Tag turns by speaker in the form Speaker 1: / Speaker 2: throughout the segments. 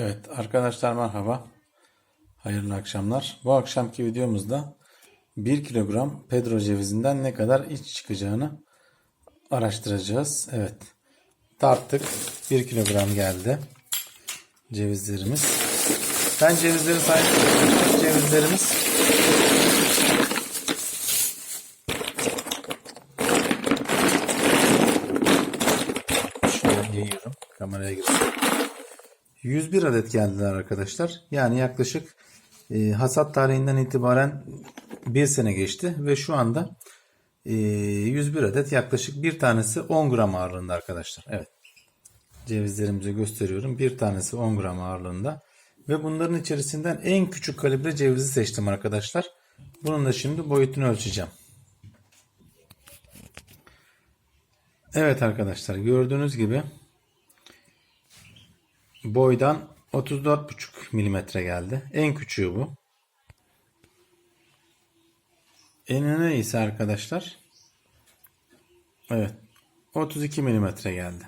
Speaker 1: Evet arkadaşlar merhaba. Hayırlı akşamlar. Bu akşamki videomuzda 1 kilogram Pedro cevizinden ne kadar iç çıkacağını araştıracağız. Evet. Tarttık. 1 kilogram geldi. Cevizlerimiz. Ben cevizleri saydım. Cevizlerimiz şöyle yayıyorum. Kameraya girsin. 101 adet geldiler arkadaşlar. Yani yaklaşık e, hasat tarihinden itibaren bir sene geçti ve şu anda e, 101 adet yaklaşık bir tanesi 10 gram ağırlığında arkadaşlar. Evet. Cevizlerimizi gösteriyorum. Bir tanesi 10 gram ağırlığında. Ve bunların içerisinden en küçük kalibre cevizi seçtim arkadaşlar. Bunun da şimdi boyutunu ölçeceğim. Evet arkadaşlar gördüğünüz gibi boydan 34,5 milimetre geldi. En küçüğü bu. Enine ise arkadaşlar evet 32 milimetre geldi.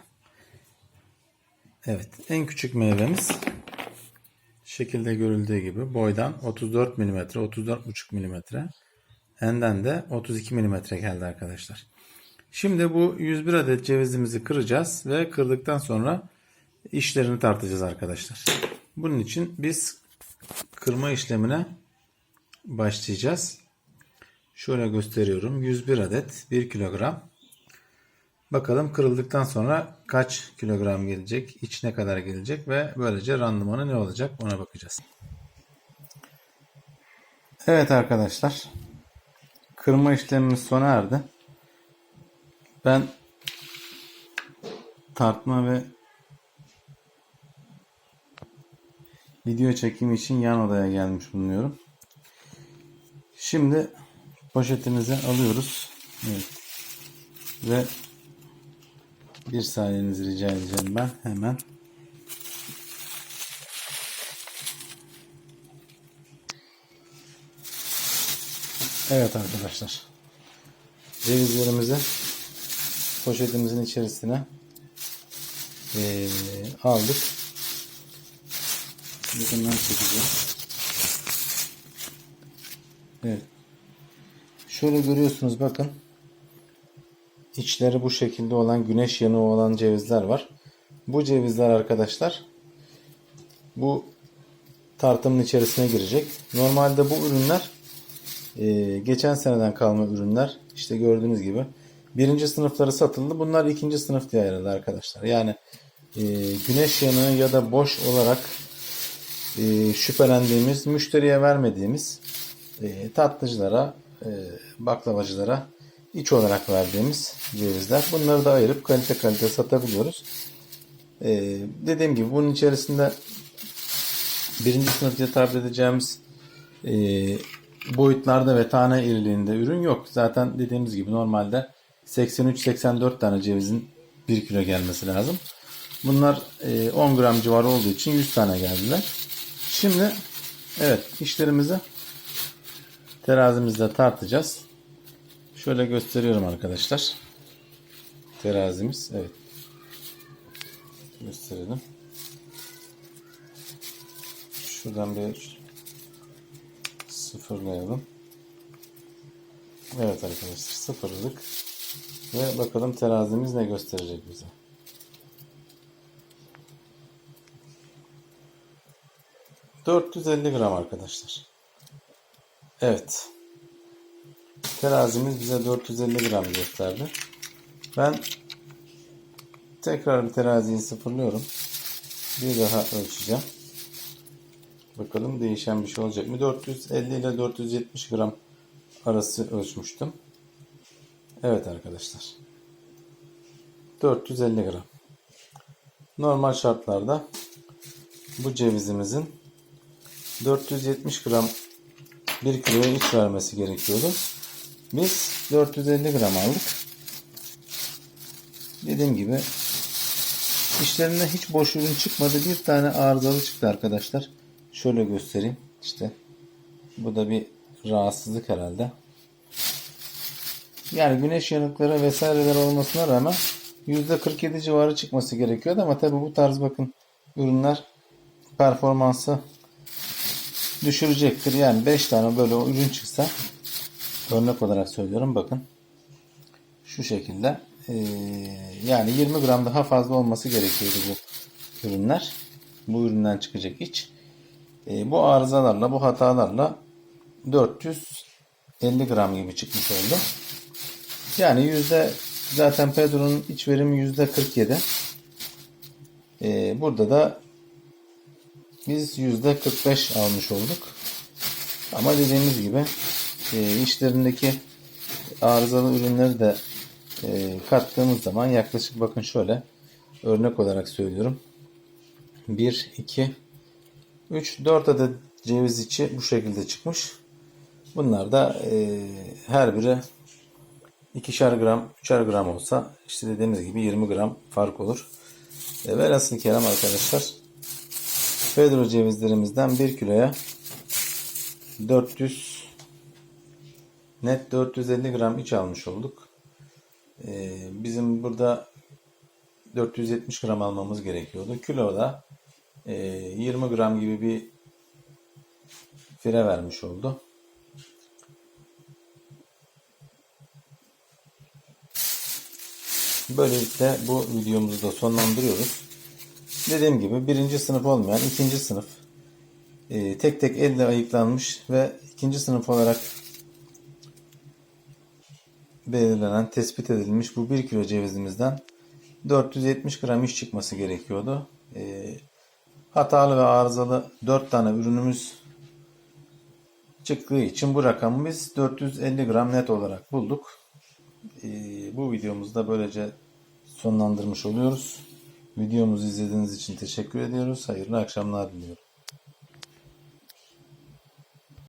Speaker 1: Evet en küçük meyvemiz şekilde görüldüğü gibi boydan 34 milimetre 34,5 milimetre enden de 32 milimetre geldi arkadaşlar. Şimdi bu 101 adet cevizimizi kıracağız ve kırdıktan sonra işlerini tartacağız arkadaşlar. Bunun için biz kırma işlemine başlayacağız. Şöyle gösteriyorum. 101 adet 1 kilogram. Bakalım kırıldıktan sonra kaç kilogram gelecek, iç ne kadar gelecek ve böylece randımanı ne olacak ona bakacağız. Evet arkadaşlar. Kırma işlemimiz sona erdi. Ben tartma ve video çekimi için yan odaya gelmiş bulunuyorum. Şimdi poşetimizi alıyoruz. Evet. Ve bir saniyenizi rica edeceğim ben hemen. Evet arkadaşlar. Cevizlerimizi poşetimizin içerisine eee, aldık. Yakından çekeceğim. Evet. Şöyle görüyorsunuz bakın. İçleri bu şekilde olan güneş yanığı olan cevizler var. Bu cevizler arkadaşlar bu tartımın içerisine girecek. Normalde bu ürünler e, geçen seneden kalma ürünler. İşte gördüğünüz gibi birinci sınıfları satıldı. Bunlar ikinci sınıf diye ayrıldı arkadaşlar. Yani e, güneş yanığı ya da boş olarak e, şüphelendiğimiz, müşteriye vermediğimiz e, tatlıcılara, e, baklavacılara iç olarak verdiğimiz cevizler. Bunları da ayırıp kalite kalite satabiliyoruz. E, dediğim gibi bunun içerisinde birinci sınıf diye tabir edeceğimiz e, boyutlarda ve tane iriliğinde ürün yok. Zaten dediğimiz gibi normalde 83-84 tane cevizin 1 kilo gelmesi lazım. Bunlar e, 10 gram civarı olduğu için 100 tane geldiler. Şimdi evet işlerimizi terazimizde tartacağız. Şöyle gösteriyorum arkadaşlar. Terazimiz evet. Gösterelim. Şuradan bir sıfırlayalım. Evet arkadaşlar sıfırladık. Ve bakalım terazimiz ne gösterecek bize. ...450 gram arkadaşlar. Evet. Terazimiz bize 450 gram gösterdi. Ben... ...tekrar bir teraziyi sıfırlıyorum. Bir daha ölçeceğim. Bakalım değişen bir şey olacak mı? 450 ile 470 gram arası ölçmüştüm. Evet arkadaşlar. 450 gram. Normal şartlarda bu cevizimizin 470 gram 1 kiloya iç vermesi gerekiyordu. Biz 450 gram aldık. Dediğim gibi işlerinde hiç boş ürün çıkmadı. Bir tane arızalı çıktı arkadaşlar. Şöyle göstereyim. İşte bu da bir rahatsızlık herhalde. Yani güneş yanıkları vesaireler olmasına rağmen %47 civarı çıkması gerekiyordu ama tabi bu tarz bakın ürünler performansı düşürecektir. Yani 5 tane böyle ürün çıksa örnek olarak söylüyorum bakın. Şu şekilde ee, yani 20 gram daha fazla olması gerekiyordu bu ürünler. Bu üründen çıkacak iç. Ee, bu arızalarla bu hatalarla 450 gram gibi çıkmış oldu. Yani yüzde zaten Pedro'nun iç verimi yüzde 47. Ee, burada da biz yüzde 45 almış olduk. Ama dediğimiz gibi e, içlerindeki arızalı ürünleri de e, kattığımız zaman yaklaşık bakın şöyle örnek olarak söylüyorum. 1, 2, 3, 4 adet ceviz içi bu şekilde çıkmış. Bunlar da e, her biri ikişer gram, üçer gram olsa işte dediğimiz gibi 20 gram fark olur. E, velhasıl kelam arkadaşlar Pedro cevizlerimizden 1 kiloya 400 net 450 gram iç almış olduk. E, bizim burada 470 gram almamız gerekiyordu. Kiloda e, 20 gram gibi bir fire vermiş oldu. Böylelikle bu videomuzu da sonlandırıyoruz. Dediğim gibi birinci sınıf olmayan ikinci sınıf e, tek tek elle ayıklanmış ve ikinci sınıf olarak belirlenen, tespit edilmiş bu 1 kilo cevizimizden 470 gram iş çıkması gerekiyordu. E, hatalı ve arızalı 4 tane ürünümüz çıktığı için bu rakamı biz 450 gram net olarak bulduk. E, bu videomuzu da böylece sonlandırmış oluyoruz. Videomuzu izlediğiniz için teşekkür ediyoruz. Hayırlı akşamlar diliyorum.